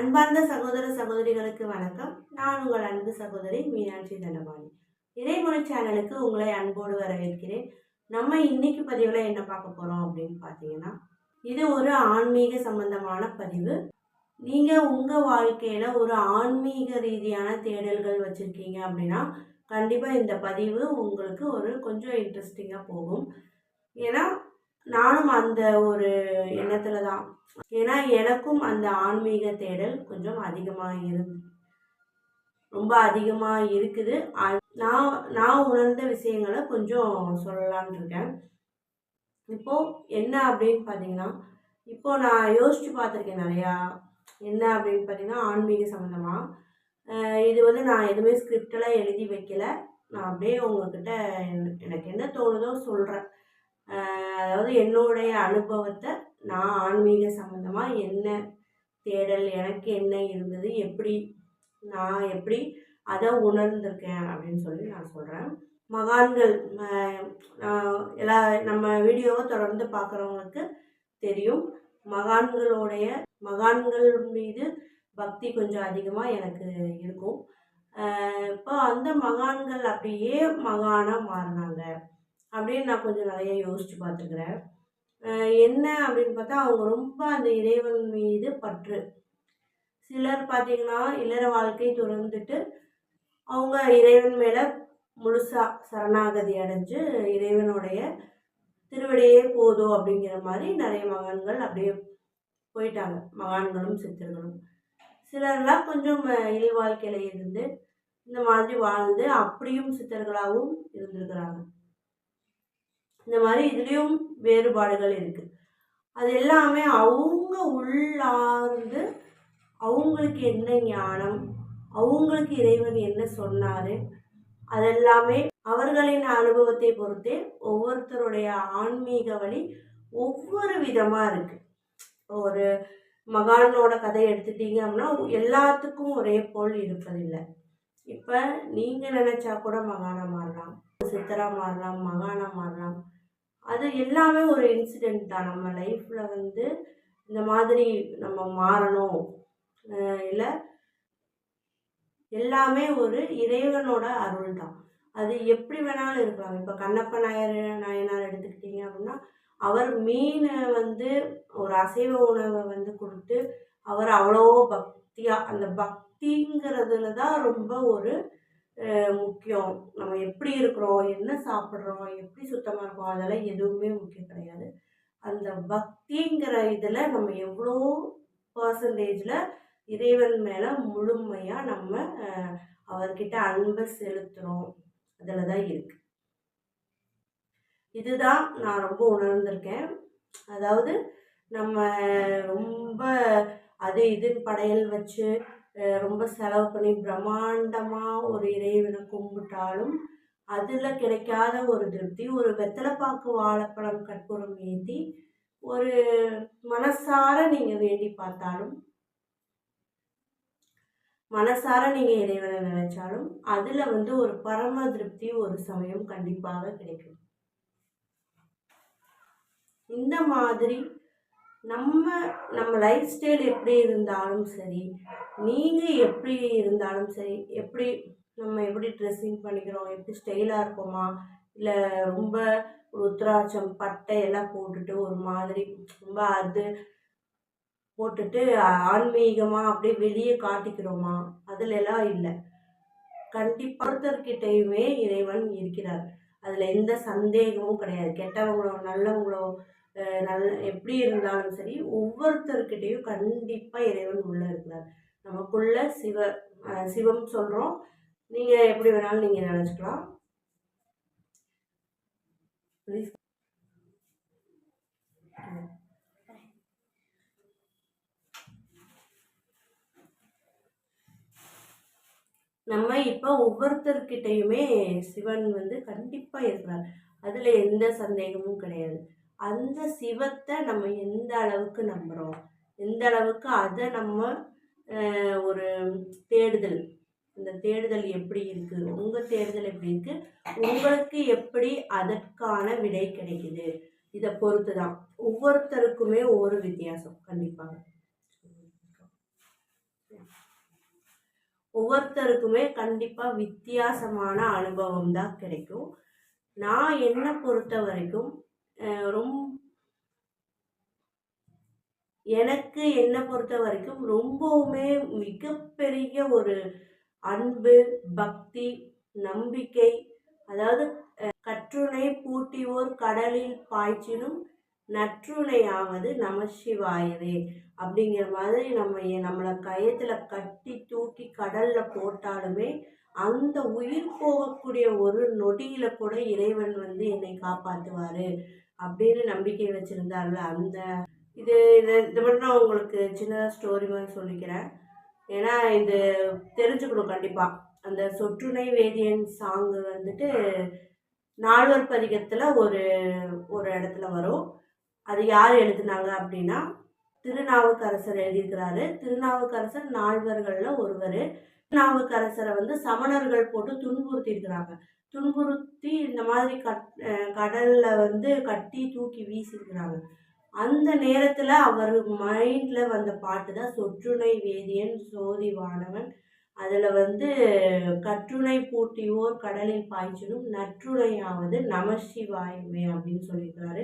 அன்பார்ந்த சகோதர சகோதரிகளுக்கு வணக்கம். நான் உங்கள் அன்பு சகோதரி மீனாட்சி தனபாணி. இறைமொழி சேனலுக்கு உங்களை அன்போடு வரவேற்கிறேன். நம்ம இன்னைக்கு பதிவில் என்ன பார்க்க போகிறோம் அப்படின்னு பார்த்தீங்கன்னா இது ஒரு ஆன்மீக சம்பந்தமான பதிவு. நீங்கள் உங்கள் வாழ்க்கையில் ஒரு ஆன்மீக ரீதியான தேடல்கள் வச்சுருக்கீங்க அப்படின்னா கண்டிப்பாக இந்த பதிவு உங்களுக்கு ஒரு கொஞ்சம் இன்ட்ரெஸ்டிங்காக போகும். ஏன்னா அந்த ஒரு எண்ணத்தில் தான் ஏன்னா எனக்கும் அந்த ஆன்மீக தேடல் கொஞ்சம் அதிகமாக இருந்து ரொம்ப அதிகமாக இருக்குது. நான் நான் உணர்ந்த விஷயங்களை கொஞ்சம் சொல்லலான் இருக்கேன். இப்போது என்ன அப்படின்னு பார்த்தீங்கன்னா இப்போ நான் யோசித்து பார்த்துருக்கேன் நிறையா. என்ன அப்படின்னு பார்த்தீங்கன்னா ஆன்மீக சம்மந்தமாக இது வந்து நான் எதுவுமே ஸ்கிரிப்டெல்லாம் எழுதி வைக்கல. நான் அப்படியே உங்ககிட்ட எனக்கு என்ன தோணுதோ சொல்கிறேன் அதாவது என்னுடைய அனுபவத்தை நான் ஆன்மீக சம்மந்தமாக என்ன தேடல் எனக்கு என்ன இருந்தது எப்படி நான் எப்படி அதை உணர்ந்திருக்கேன் அப்படின்னு சொல்லி நான் சொல்கிறேன் மகான்கள் எல்லா நம்ம வீடியோவை தொடர்ந்து பார்க்குறவங்களுக்கு தெரியும். மகான்களுடைய மகான்கள் மீது பக்தி கொஞ்சம் அதிகமாக எனக்கு இருக்கும். இப்போ அந்த மகான்கள் அப்படியே மகானாக மாறினாங்க. அப்படின்னு நான் கொஞ்சம் நிறைய யோசித்து பார்த்துக்கிறேன். என்ன அப்படின்னு பார்த்தா அவங்க ரொம்ப அந்த இறைவன் மீது பற்று. சிலர் பார்த்திங்கன்னா இல்லற வாழ்க்கை துறந்துட்டு அவங்க இறைவன் மேலே முழுசாக சரணாகதி அடைஞ்சு இறைவனுடைய திருவடியே போதும் அப்படிங்கிற மாதிரி நிறைய மகான்கள் அப்படியே போயிட்டாங்க. மகான்களும் சித்தர்களும். சிலர்லாம் கொஞ்சம் அஹ், இல் வாழ்க்கையில் இருந்து இந்த மாதிரி வாழ்ந்து அப்படியும் சித்தர்களாகவும் இருந்திருக்கிறாங்க. இந்த மாதிரி இதுலேயும் வேறுபாடுகள் இருக்குது அது எல்லாமே அவங்க உள்ளார்ந்து அவங்களுக்கு என்ன ஞானம் அவங்களுக்கு இறைவன் என்ன சொன்னார் அதெல்லாமே அவர்களின் அனுபவத்தை பொறுத்தே ஒவ்வொருத்தருடைய ஆன்மீக வழி ஒவ்வொரு விதமாக இருக்குது ஒரு மகானோட கதை எடுத்துட்டீங்க அப்படின்னா எல்லாத்துக்கும் ஒரே போல் இருப்பதில்லை. இப்போ நீங்கள் நினச்சா கூட மகானா மாறலாம் சித்தரா மாறலாம் மகானா மாறலாம். அது எல்லாமே ஒரு இன்சிடெண்ட் தான். நம்ம லைஃப்பில் வந்து இந்த மாதிரி நம்ம மாறணும். இல்லை எல்லாமே ஒரு இறைவனோட அருள் தான். அது எப்படி வேணாலும் இருக்கலாம். இப்போ கண்ணப்ப நாயர் நாயனார் எடுத்துக்கிட்டீங்க அப்படின்னா அவர் மீனை வந்து ஒரு அசைவ உணவை வந்து கொடுத்து அவர் அவ்வளோ பக்தியாக அந்த பக்திங்கிறதுல தான் ரொம்ப ஒரு முக்கியம். நம்ம எப்படி இருக்கிறோம் என்ன சாப்பிட்றோம் எப்படி சுத்தமாக இருக்கோம் அதெல்லாம் எதுவுமே முக்கியம் கிடையாது. அந்த பக்திங்கிற இதில் நம்ம எவ்வளோ பர்சன்டேஜில் இறைவன் மேலே முழுமையாக நம்ம அவர்கிட்ட அன்பை செலுத்துகிறோம் அதில் தான் இருக்குது இதுதான் நான் ரொம்ப உணர்ந்திருக்கேன். அதாவது நம்ம ரொம்ப அது இதுன்னு படையல் வச்சு ரொம்ப செலவு பண்ணி பிரம்மாண்டமாக ஒரு இறைவனை கும்பிட்டாலும் அதில் கிடைக்காத ஒரு திருப்தி ஒரு வெத்தலைப்பாக்கு வாழைப்பழம் கற்பூரம் ஏற்றி ஒரு மனசார நீங்கள் வேண்டி பார்த்தாலும் மனசார நீங்கள் இறைவனை நினைச்சாலும் அதில் வந்து ஒரு பரம திருப்தி ஒரு சமயம் கண்டிப்பாக கிடைக்கும். இந்த மாதிரி நம்ம நம்ம லைஃப் ஸ்டைல் எப்படி இருந்தாலும் சரி நீங்கள் எப்படி இருந்தாலும் சரி எப்படி நம்ம எப்படி ட்ரெஸ்ஸிங் பண்ணிக்கிறோம் எப்படி ஸ்டைலாக இருக்கோமா இல்லை ரொம்ப ருத்ராட்சம் பட்டை எல்லாம் போட்டுட்டு ஒரு மாதிரி ரொம்ப அது போட்டுட்டு ஆன்மீகமாக அப்படியே வெளியே காட்டிக்கிறோமா அதில் எல்லாம் இல்லை. கண்டிப்பாக ஒருத்தர்கிட்டையுமே இறைவன் இருக்கிறார். அதில் எந்த சந்தேகமும் கிடையாது. கெட்டவங்களோ நல்லவங்களோ நல் எப்படி இருந்தாலும் சரி ஒவ்வொருத்தர்கிட்டையும் கண்டிப்பாக இறைவன் உள்ளே இருக்கிறார். நமக்குள்ள சிவ சிவம் சொல்கிறோம் நீங்கள் எப்படி வேணாலும் நீங்கள் நினச்சிக்கலாம். நம்ம இப்போ ஒவ்வொருத்தர்கிட்டையுமே சிவன் வந்து கண்டிப்பாக இருக்கிறார். அதில் எந்த சந்தேகமும் கிடையாது. அந்த சிவத்தை நம்ம எந்த அளவுக்கு நம்புகிறோம் எந்த அளவுக்கு அதை நம்ம ஒரு தேடுதல் இந்த தேடுதல் எப்படி இருக்குது உங்கள் தேடுதல் எப்படி இருக்குது உங்களுக்கு எப்படி அதற்கான விடை கிடைக்குது? இதை பொறுத்து தான் ஒவ்வொருத்தருக்குமே ஒவ்வொரு வித்தியாசம் கண்டிப்பாக. ஒவ்வொருத்தருக்குமே கண்டிப்பாக வித்தியாசமான அனுபவம் தான் கிடைக்கும். நான் என்னை பொறுத்த வரைக்கும் அஹ், ரொம்ப எனக்கு என்னை பொறுத்த வரைக்கும் ரொம்பவுமே மிகப்பெரிய ஒரு அன்பு பக்தி நம்பிக்கை அதாவது கற்றுணை பூட்டிவோர் கடலில் பாய்ச்சினும் நற்றுணையாவது நமசிவாயவே அப்படிங்கிற மாதிரி நம்ம நம்மளை கயத்தில் கட்டி தூக்கி கடலில் போட்டாலுமே அந்த உயிர் போகக்கூடிய ஒரு நொடியில் கூட இறைவன் வந்து என்னை காப்பாற்றுவார் அப்படின்னு நம்பிக்கை வச்சிருந்தாருல அந்த இது இது இது மட்டும் நான் உங்களுக்கு சின்னதாக ஸ்டோரி மாதிரி சொல்லிக்கிறேன். ஏன்னா இது தெரிஞ்சுக்கணும் கண்டிப்பாக அந்த சொற்றுணை வேதியன் சாங்கு வந்துட்டு நால்வர் பதிகத்தில் ஒரு ஒரு இடத்துல வரும். அது யார் எழுதுனாங்க அப்படின்னா திருநாவுக்கரசர் எழுதியிருக்கிறாரு. திருநாவுக்கரசர் நால்வர்களில் ஒருவர். திருநாவுக்கரசரை வந்து சமணர்கள் போட்டு துன்புறுத்தி இருக்கிறாங்க துன்புறுத்தி இந்த மாதிரி கட் கடலில் வந்து கட்டி தூக்கி வீசியிருக்கிறாங்க. அந்த நேரத்தில் அவர் மைண்டில் வந்த பாட்டு தான் சொற்றுணை வேதியன் சோதிவானவன் அதில் வந்து கற்றுணை பூட்டியோர் கடலில் பாய்ச்சலும் நற்றுணையாவது நமசிவாயமே அப்படின்னு சொல்லியிருக்காரு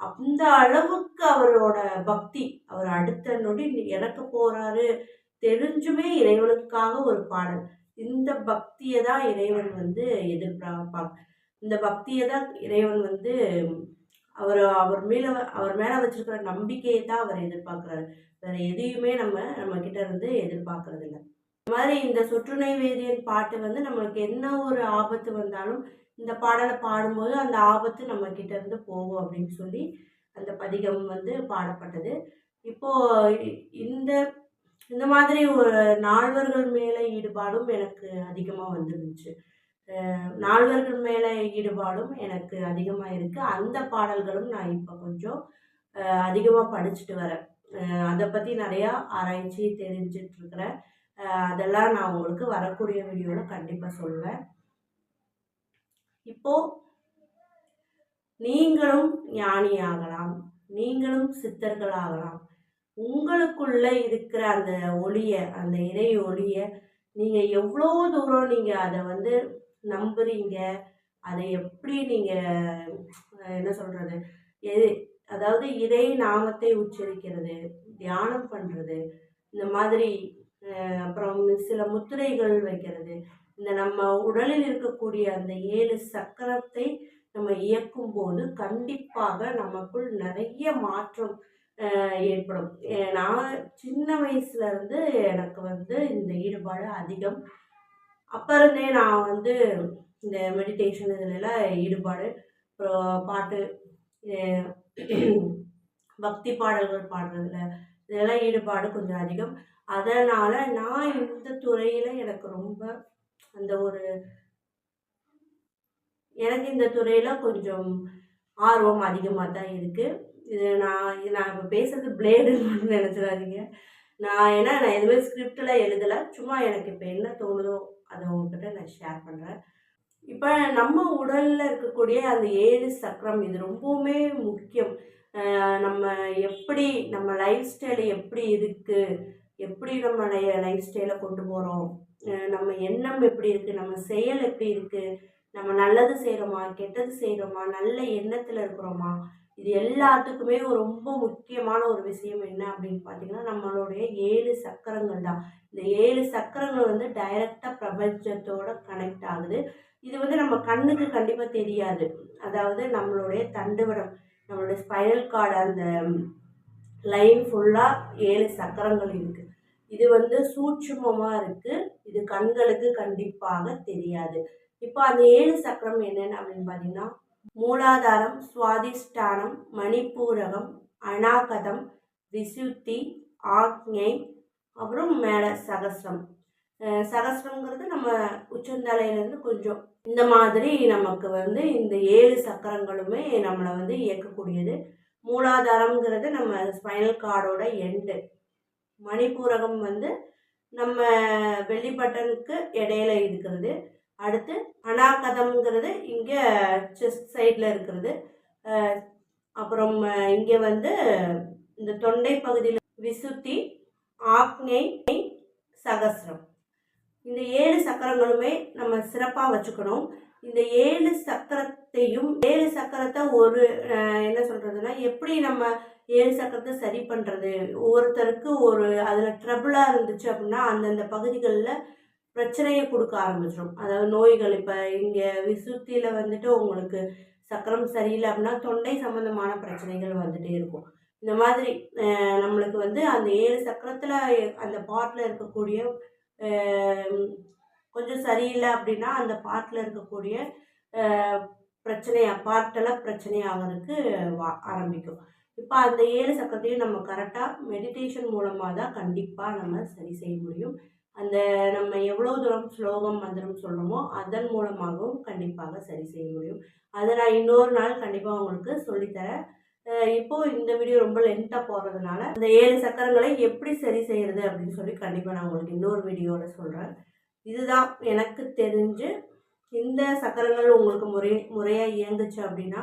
அந்த அளவுக்கு அவரோட பக்தி அவர் அடுத்த நொடி இறக்க போகிறாரு தெரிஞ்சுமே இறைவனுக்காக ஒரு பாடல். இந்த பக்தியை தான் இறைவன் வந்து எதிர்பார்ப்பாங்க இந்த பக்தியை தான் இறைவன் வந்து அவர் அவர் மேலே அவர் மேலே வச்சிருக்கிற நம்பிக்கையை தான் அவர் எதிர்பார்க்குறாரு. வேறு எதையுமே நம்ம நம்ம கிட்ட இருந்து எதிர்பார்க்கறது இல்லை. இந்த மாதிரி இந்த சொற்றுணை வேதியன் பாட்டு வந்து நம்மளுக்கு என்ன ஒரு ஆபத்து வந்தாலும் இந்த பாடலை பாடும்போது அந்த ஆபத்து நம்ம கிட்ட இருந்து போகும் அப்படின்னு சொல்லி அந்த பதிகம் வந்து பாடப்பட்டது. இப்போது இந்த இந்த மாதிரி ஒரு நால்வர்கள் மேலே ஈடுபாடும் எனக்கு அதிகமாக வந்துருந்துச்சு. நால்வர்கள் மேலே ஈடுபாடும் எனக்கு அதிகமாக இருக்குது அந்த பாடல்களும் நான் இப்போ கொஞ்சம் அதிகமாக படிச்சுட்டு வரேன். அதை பற்றி நிறையா ஆராய்ச்சி தெரிஞ்சிட்ருக்கிறேன் அதெல்லாம் நான் உங்களுக்கு வரக்கூடிய வீடியோவில் கண்டிப்பாக சொல்லுவேன் இப்போது நீங்களும் ஞானியாகலாம் நீங்களும் சித்தர்களாகலாம் உங்களுக்குள்ளே இருக்கிற அந்த ஒளியை அந்த இறை ஒளியை நீங்கள் எவ்வளோ தூரம் நீங்கள் அதை வந்து நம்புறீங்க? அதை எப்படி நீங்க என்ன சொல்றது? எது அதாவது இறை நாமத்தை உச்சரிக்கிறது தியானம் பண்றது இந்த மாதிரி அப்புறம் சில முத்திரைகள் வைக்கிறது இந்த நம்ம உடலில் இருக்கக்கூடிய அந்த ஏழு சக்கரத்தை நம்ம இயக்கும் போது கண்டிப்பாக நமக்குள் நிறைய மாற்றம் ஏற்படும். நான் சின்ன வயசுல இருந்து எனக்கு வந்து இந்த ஈடுபாடு அதிகம். அப்போ இருந்தே நான் வந்து இந்த மெடிடேஷன் இதுலலாம் ஈடுபாடு அப்புறம் பாட்டு பக்தி பாடல்கள் பாடுறதுல இதெல்லாம் ஈடுபாடு கொஞ்சம் அதிகம். அதனால் நான் இந்த துறையில் எனக்கு ரொம்ப அந்த ஒரு எனக்கு இந்த துறையில் கொஞ்சம் ஆர்வம் அதிகமாக தான் இருக்குது இது நான் இது நான் இப்போ பேசுறது பிளேடுன்னு நினச்சிடாதீங்க. நான் ஏன்னா நான் எதுவுமே ஸ்கிரிப்டில் எழுதலை. சும்மா எனக்கு இப்போ என்ன தோணுதோ அதை உங்ககிட்ட நான் ஷேர் பண்ணுறேன் இப்போ நம்ம உடலில் இருக்கக்கூடிய அந்த ஏழு சக்கரம் இது ரொம்பவுமே முக்கியம். நம்ம எப்படி நம்ம லைஃப் ஸ்டைல் எப்படி இருக்குது எப்படி நம்ம லைஃப் ஸ்டைலை கொண்டு போகிறோம் நம்ம எண்ணம் எப்படி இருக்குது நம்ம செயல் எப்படி இருக்குது நம்ம நல்லது செய்கிறோமா கெட்டது செய்கிறோமா நல்ல எண்ணத்தில் இருக்கிறோமா? இது எல்லாத்துக்குமே ஒரு ரொம்ப முக்கியமான ஒரு விஷயம் என்ன அப்படின்னு பார்த்தீங்கன்னா நம்மளுடைய ஏழு சக்கரங்கள் தான். இந்த ஏழு சக்கரங்கள் வந்து டைரக்டாக பிரபஞ்சத்தோட கனெக்ட் ஆகுது. இது வந்து நம்ம கண்ணுக்கு கண்டிப்பாக தெரியாது. அதாவது நம்மளுடைய தண்டுவடம் நம்மளுடைய ஸ்பைனல் கார்டு அந்த லைன் ஃபுல்லாக ஏழு சக்கரங்கள் இருக்குது இது வந்து சூட்சுமமாக இருக்குது இது கண்களுக்கு கண்டிப்பாக தெரியாது. இப்போ அந்த ஏழு சக்கரம் என்னென்ன அப்படின்னு பார்த்தீங்கன்னா மூலாதாரம் சுவாதிஷ்டானம் மணிப்பூரகம் அநாகதம் விசுத்தி ஆக்ஞை அப்புறம் மேலே சகஸ்ரம் சகசிரங்கிறது நம்ம உச்சந்தலையிலேருந்து கொஞ்சம் இந்த மாதிரி நமக்கு வந்து இந்த ஏழு சக்கரங்களுமே நம்மளை வந்து இயக்கக்கூடியது. மூலாதாரம்ங்கிறது நம்ம ஸ்பைனல் கார்டோட எண்டு. மணிப்பூரகம் வந்து நம்ம வெள்ளிப்பட்டனுக்கு இடையில இருக்கிறது. அடுத்து அனாகதம்ங்கிறது இங்கே செஸ்ட் சைடில் இருக்கிறது. அப்புறம் இங்கே வந்து இந்த தொண்டை பகுதியில் விசுத்தி ஆக்ஞை சகசிரம். இந்த ஏழு சக்கரங்களுமே நம்ம சிறப்பாக வச்சுக்கணும். இந்த ஏழு சக்கரத்தையும் ஏழு சக்கரத்தை ஒரு என்ன சொல்கிறதுனா எப்படி நம்ம ஏழு சக்கரத்தை சரி பண்ணுறது ஒவ்வொருத்தருக்கு ஒரு அதில் ட்ரபுளாக இருந்துச்சு அப்படின்னா அந்தந்த பகுதிகளில் பிரச்சனையை கொடுக்க ஆரம்பிச்சிடும் அதாவது நோய்கள் இப்போ இங்கே விசுத்தியில் வந்துட்டு உங்களுக்கு சக்கரம் சரியில்லை அப்படின்னா தொண்டை சம்மந்தமான பிரச்சனைகள் வந்துகிட்டே இருக்கும். இந்த மாதிரி நம்மளுக்கு வந்து அந்த ஏழு சக்கரத்தில் அந்த பாட்டில் இருக்கக்கூடிய கொஞ்சம் சரியில்லை அப்படின்னா அந்த பாட்டில் இருக்கக்கூடிய பிரச்சனையாக பார்ட்டெல்லாம் பிரச்சனை ஆகிறதுக்கு வா ஆரம்பிக்கும். இப்போ அந்த ஏழு சக்கரத்தையும் நம்ம கரெக்டாக மெடிடேஷன் மூலமாக தான் கண்டிப்பாக நம்ம சரி செய்ய முடியும். அந்த நம்ம எவ்வளோ தூரம் ஸ்லோகம் மந்திரம் சொல்கிறோமோ அதன் மூலமாகவும் கண்டிப்பாக சரி செய்ய முடியும். அதை நான் இன்னொரு நாள் கண்டிப்பாக உங்களுக்கு சொல்லித்தரேன். இப்போது இந்த வீடியோ ரொம்ப லென்த்தாக போகிறதுனால அந்த ஏழு சக்கரங்களை எப்படி சரி செய்கிறது அப்படின்னு சொல்லி கண்டிப்பாக நான் உங்களுக்கு இன்னொரு வீடியோவில் சொல்கிறேன் இதுதான் எனக்கு தெரிஞ்சு இந்த சக்கரங்கள் உங்களுக்கு முறை முறையாக இயங்குச்சு அப்படின்னா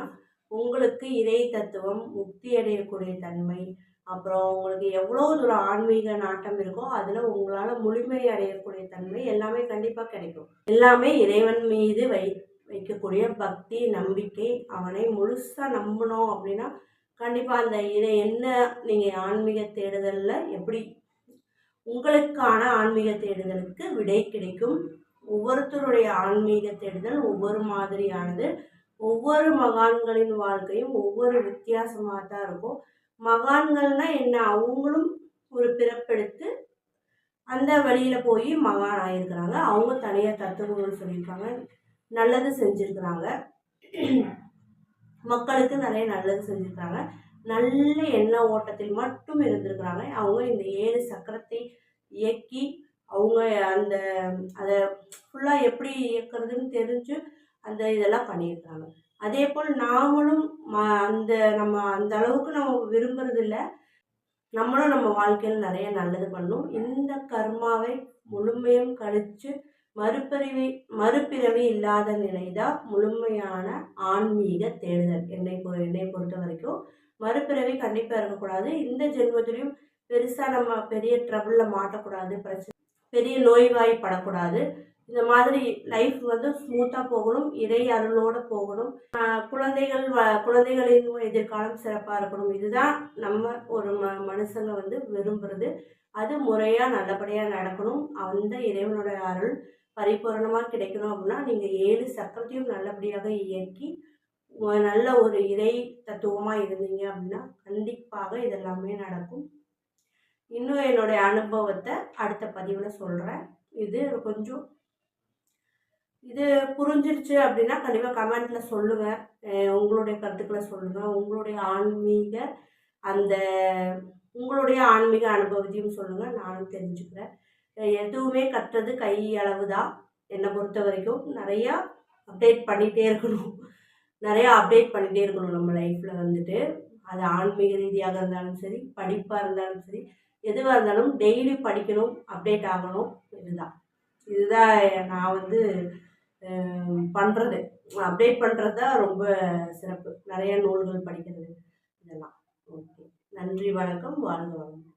உங்களுக்கு இறை தத்துவம் முக்தி அடையக்கூடிய தன்மை அப்புறம் உங்களுக்கு எவ்வளோ தூரம் ஆன்மீக நாட்டம் இருக்கோ அதில் உங்களால் முழுமை அடையக்கூடிய தன்மை எல்லாமே கண்டிப்பாக கிடைக்கும். எல்லாமே இறைவன் மீது வை வைக்கக்கூடிய பக்தி நம்பிக்கை அவனை முழுசாக நம்பணும் அப்படின்னா கண்டிப்பாக அந்த இதை என்ன நீங்கள் ஆன்மீக தேடுதலில் எப்படி உங்களுக்கான ஆன்மீக தேடுதலுக்கு விடை கிடைக்கும். ஒவ்வொருத்தருடைய ஆன்மீக தேடுதல் ஒவ்வொரு மாதிரியானது. ஒவ்வொரு மகான்களின் வாழ்க்கையும் ஒவ்வொரு வித்தியாசமாக தான் இருக்கும். மகான்கள்னா என்ன? அவங்களும் ஒரு பிறப்பெடுத்து அந்த வழியில் போய் மகான் ஆயிருக்கிறாங்க. அவங்க தனியாக தத்துவங்கள் சொல்லியிருக்காங்க. நல்லது செஞ்சுருக்கிறாங்க. மக்களுக்கு நிறைய நல்லது செஞ்சுருக்காங்க நல்ல எண்ண ஓட்டத்தில் மட்டும் இருந்திருக்கிறாங்க. அவங்க இந்த ஏழு சக்கரத்தை இயக்கி அவங்க அந்த அதை ஃபுல்லாக எப்படி இயக்கிறதுன்னு தெரிஞ்சு அந்த இதெல்லாம் பண்ணியிருக்கிறாங்க. அதே போல் நாமளும் ம அந்த நம்ம அந்த அளவுக்கு நம்ம விரும்புறதில்ல. நம்மளும் நம்ம வாழ்க்கையில் நிறைய நல்லது பண்ணும் இந்த கர்மாவை முழுமையும் கழித்து மறுபிறவி மறுபிறவி இல்லாத நிலை தான் முழுமையான ஆன்மீக தேடுதல் என்னை பொ என்னை பொறுத்த வரைக்கும். மறுபிறவி கண்டிப்பாக இருக்கக்கூடாது. இந்த ஜென்மத்திலையும் பெருசாக நம்ம பெரிய ட்ரபிளில் மாட்டக்கூடாது. பிரச்சனை பெரிய நோய்வாய்ப்படக்கூடாது. இந்த மாதிரி லைஃப் வந்து ஸ்மூத்தாக போகணும் இறை அருளோடு போகணும். குழந்தைகள் வ குழந்தைகளின் எதிர்காலம் சிறப்பாக இருக்கணும். இதுதான் நம்ம ஒரு ம மனுஷங்க வந்து விரும்புகிறது அது முறையாக நல்லபடியாக நடக்கணும். அந்த இறைவனோட அருள் பரிபூரணமாக கிடைக்கணும் அப்படின்னா நீங்கள் ஏழு சக்கரத்தையும் நல்லபடியாக இயக்கி நல்ல ஒரு இறை தத்துவமாக இருந்தீங்க அப்படின்னா கண்டிப்பாக இதெல்லாமே நடக்கும். இன்னும் என்னுடைய அனுபவத்தை அடுத்த பதிவில் சொல்கிறேன் இது கொஞ்சம் இது புரிஞ்சிருச்சு அப்படின்னா கண்டிப்பாக கமெண்ட்டில் சொல்லுங்கள் உங்களுடைய கருத்துக்களை சொல்லுங்கள் உங்களுடைய ஆன்மீக அந்த உங்களுடைய ஆன்மீக அனுபவத்தையும் சொல்லுங்கள் நானும் தெரிஞ்சுக்கிறேன். எதுவுமே கற்றது கை அளவு தான் என்னை பொறுத்த வரைக்கும் நிறையா அப்டேட் பண்ணிகிட்டே இருக்கணும். நிறையா அப்டேட் பண்ணிகிட்டே இருக்கணும் நம்ம லைஃப்பில் வந்துட்டு. அது ஆன்மீக ரீதியாக இருந்தாலும் சரி படிப்பாக இருந்தாலும் சரி எதுவாக இருந்தாலும் டெய்லி படிக்கணும் அப்டேட் ஆகணும். இதுதான். இதுதான் நான் வந்து பண்ணுறது அப்டேட் பண்ணுறது தான் ரொம்ப சிறப்பு. நிறைய நூல்கள் படிக்கிறது இதெல்லாம். ஓகே. நன்றி வணக்கம். வாழ்க வளமுடன்.